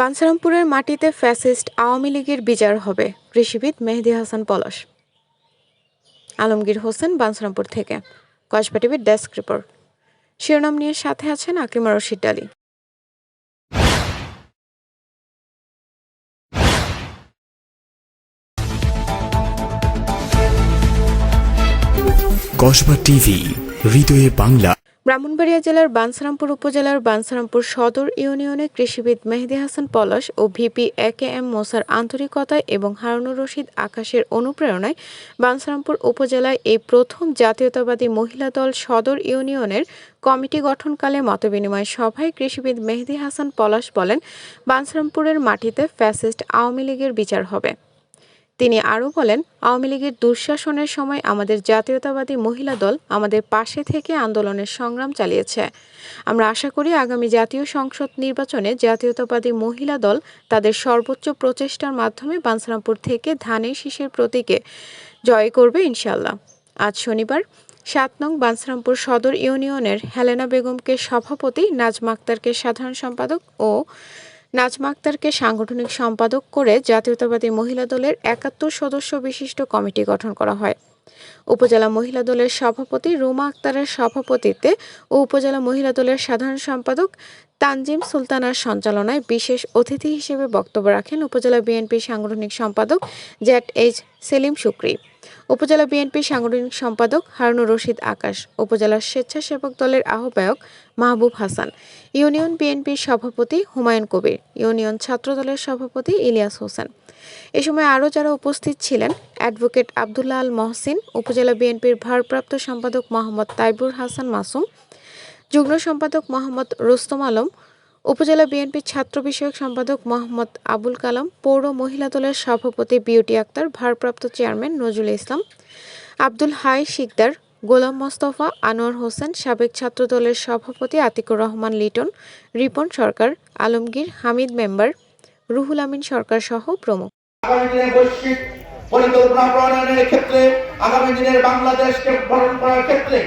বাঞ্ছারামপুরের মাটিতে ফ্যাসিস্ট আওয়ামী লীগের বিচার হবে। কৃষিবিদ মেহেদি হাসান পলাশ। আলমগীর হোসেন বাঞ্ছারামপুর থেকে। কসবা টিভির ডেস্ক রিপোর্ট। শিরোনাম নিয়ে সাথে আছেন আকলিমা রশিদ ডালি কসবা টিভি, হৃদয়ে বাংলা। ব্রাহ্মণবাড়িয়া জেলার বানসারামপুর উপজেলার বানসারামপুর সদর ইউনিয়নে কৃষিবিদ মেহেদি হাসান পলাশ ও ভিপি এ কে এম মোসার আন্তরিকতায় এবং হারুনুর রশিদ আকাশের অনুপ্রেরণায় বানসারামপুর উপজেলায় এই প্রথম জাতীয়তাবাদী মহিলা দল সদর ইউনিয়নের কমিটি গঠনকালে মতবিনিময় সভায় কৃষিবিদ মেহেদি হাসান পলাশ বলেন, বানসারামপুরের মাটিতে ফ্যাসিস্ট আওয়ামী লীগের বিচার হবে। তিনি আরও বলেন, আওয়ামী লীগের দুঃশাসনের সময় আমাদের জাতীয়তাবাদী মহিলা দল আমাদের পাশে থেকে আন্দোলনের সংগ্রাম চালিয়েছে। আমরা আশা করি আগামী জাতীয় সংসদ নির্বাচনে জাতীয়তাবাদী মহিলা দল তাদের সর্বোচ্চ প্রচেষ্টার মাধ্যমে বানসারামপুর থেকে ধানের শীষের প্রতীকে জয় করবে ইনশাল্লাহ আজ শনিবার সাত নং বানসারামপুর সদর ইউনিয়নের হেলেনা বেগমকে সভাপতি নাজমা আক্তারকে সাধারণ সম্পাদক ও নাজমা আক্তারকে সাংগঠনিক সম্পাদক করে জাতীয়তাবাদী মহিলা দলের একাত্তর সদস্য বিশিষ্ট কমিটি গঠন করা হয়। উপজেলা মহিলা দলের সভাপতি রুমা আক্তারের সভাপতিত্বে ও উপজেলা মহিলা দলের সাধারণ সম্পাদক তানজিম সুলতানার সঞ্চালনায় বিশেষ অতিথি হিসেবে বক্তব্য রাখেন উপজেলা বিএনপি সাংগঠনিক সম্পাদক জ্যাট এইচ সেলিম শুক্রি। উপজেলা বিএনপির সাংগঠনিক সম্পাদক হারুনুর রশিদ আকাশ, উপজেলা স্বেচ্ছাসেবক দলের আহ্বায়ক মাহবুব হাসান, ইউনিয়ন বিএনপির সভাপতি হুমায়ুন কবির, ইউনিয়ন ছাত্র দলের সভাপতি ইলিয়াস হোসেন। এ সময় আরও যারা উপস্থিত ছিলেন, অ্যাডভোকেট আবদুল্লাহ আল মহসিন, উপজেলা বিএনপির ভারপ্রাপ্ত সম্পাদক মোহাম্মদ তাইবুর হাসান মাসুম, যুগ্ম সম্পাদক মোহাম্মদ রুস্তম আলম উপজেলা বিএনপির ছাত্র বিষয়ক সম্পাদক মোহাম্মদ আবুল কালাম, পৌর মহিলা দলের সভাপতি বিউটি আক্তার, ভারপ্রাপ্ত চেয়ারম্যান নজরুল ইসলাম, আব্দুল হাই শিকদার, গোলাম মোস্তফা, আনোয়ার হোসেন, সাবেক ছাত্র দলের সভাপতি আতিকুর রহমান লিটন, রিপন সরকার, আলমগীর হামিদ মেম্বার, রুহুল আমিন সরকার সহ প্রমুখ। পরিকল্পনা প্রণয়নের ক্ষেত্রে, আগামী দিনের বাংলাদেশকে করার ক্ষেত্রে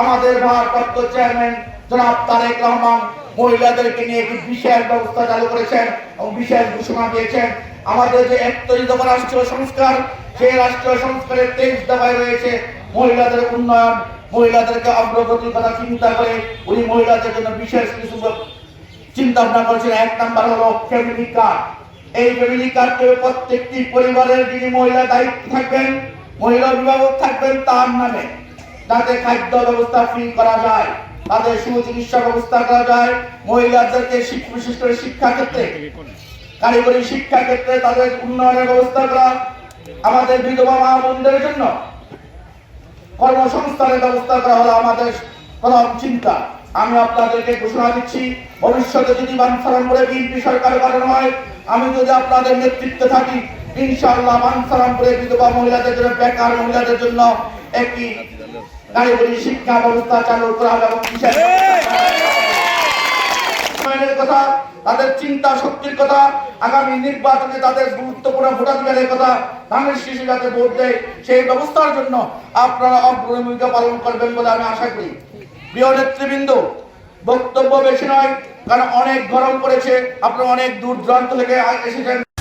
আমাদের ভারপ্রাপ্ত চেয়ারম্যান জনাব তারেক রহমান মহিলাদেরকে নিয়ে একটি বিশেষ ব্যবস্থা চালু করেছেন এবং বিশেষ ঘোষণা দিয়েছেন। আমাদের যে একত্রিশ রাষ্ট্রীয় সংস্কার, সেই রাষ্ট্রীয় সংস্কারের তেইশ দফায় রয়েছে মহিলাদের উন্নয়ন, মহিলাদেরকে অগ্রগতির কথা চিন্তা করে উনি মহিলাদের জন্য বিশেষ কিছু চিন্তা ভাবনা করেছেন। এক নাম্বার হলো ফ্যামিলি কার্ড এই ফ্যামিলি কার্ডে প্রত্যেকটি পরিবারের যিনি মহিলা দায়িত্ব থাকবেন, মহিলা অভিভাবক থাকবেন, তার নামে যাতে খাদ্য ব্যবস্থা ফ্রি করা যায়। তাদের সুচিকিৎসা ব্যবস্থা করা যায়। মহিলাদেরকে বিশেষ করে শিক্ষা ক্ষেত্রে কারিগরি শিক্ষা ক্ষেত্রে তাদের উন্নয়নের ব্যবস্থা করা। আমাদের বিধবা মা বোনদের জন্য কর্মসংস্থানের ব্যবস্থা করা হলো আমাদের প্রধান চিন্তা। আমি আপনাদেরকে ঘোষণা দিচ্ছি, ভবিষ্যতে যদি বানসারামপুরে বিএনপি সরকার গঠন হয়, আমি যদি আপনাদের নেতৃত্বে থাকি, ইনশাআল্লাহ বানসারামপুরে বিধবা মহিলাদের জন্য, বেকার মহিলাদের জন্য একটি কারিগরি শিক্ষা ব্যবস্থা চালু করা হবে এবং উন্নয়নের কথা তাদের চিন্তা শক্তির কথা আগামী নির্বাচনে তাদের গুরুত্বপূর্ণ ভোটাধিকারের কথা ধানের শিশু যাতে ভোট দেয় সেই ব্যবস্থার জন্য আপনারা অগ্রণী ভূমিকা পালন করবেন বলে আমি আশা করি। প্রিয় নেতৃবৃন্দ বক্তব্য বেশি নয় কারণ অনেক গরম পড়েছে আপনারা অনেক দূর দূরান্ত থেকে এসেছেন।